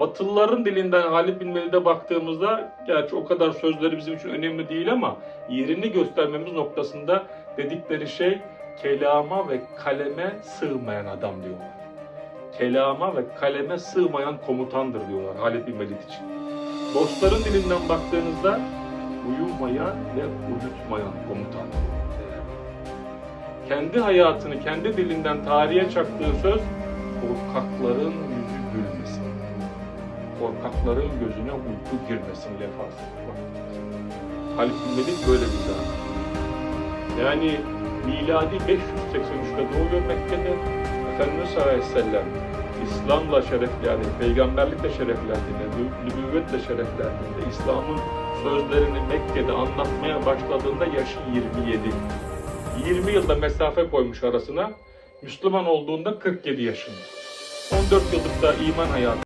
Batılıların dilinden Halid bin Velid'e baktığımızda, gerçi o kadar sözleri bizim için önemli değil ama yerini göstermemiz noktasında dedikleri şey kelama ve kaleme sığmayan adam diyorlar. Kelama ve kaleme sığmayan komutandır diyorlar Halid bin Velid için. Dostların dilinden baktığınızda uyumayan ve uyutmayan komutan. Kendi hayatını kendi dilinden tarihe çaktığı söz korkakların yüzü gülmesin. Korkakların gözüne uyku girmesin lefası. Halid bin Velid böyle bir zat. Yani miladi 583'te doğuyor Mekke'de. Efendimiz sallallahu aleyhi ve sellem İslam'la şereflendi, peygamberlikle şereflendiğinde, nü- nübüvvetle şereflendiğinde, İslam'ın sözlerini Mekke'de anlatmaya başladığında yaşı 27. 20 yılda mesafe koymuş arasına. Müslüman olduğunda 47 yaşında. 14 yıllık da iman hayatı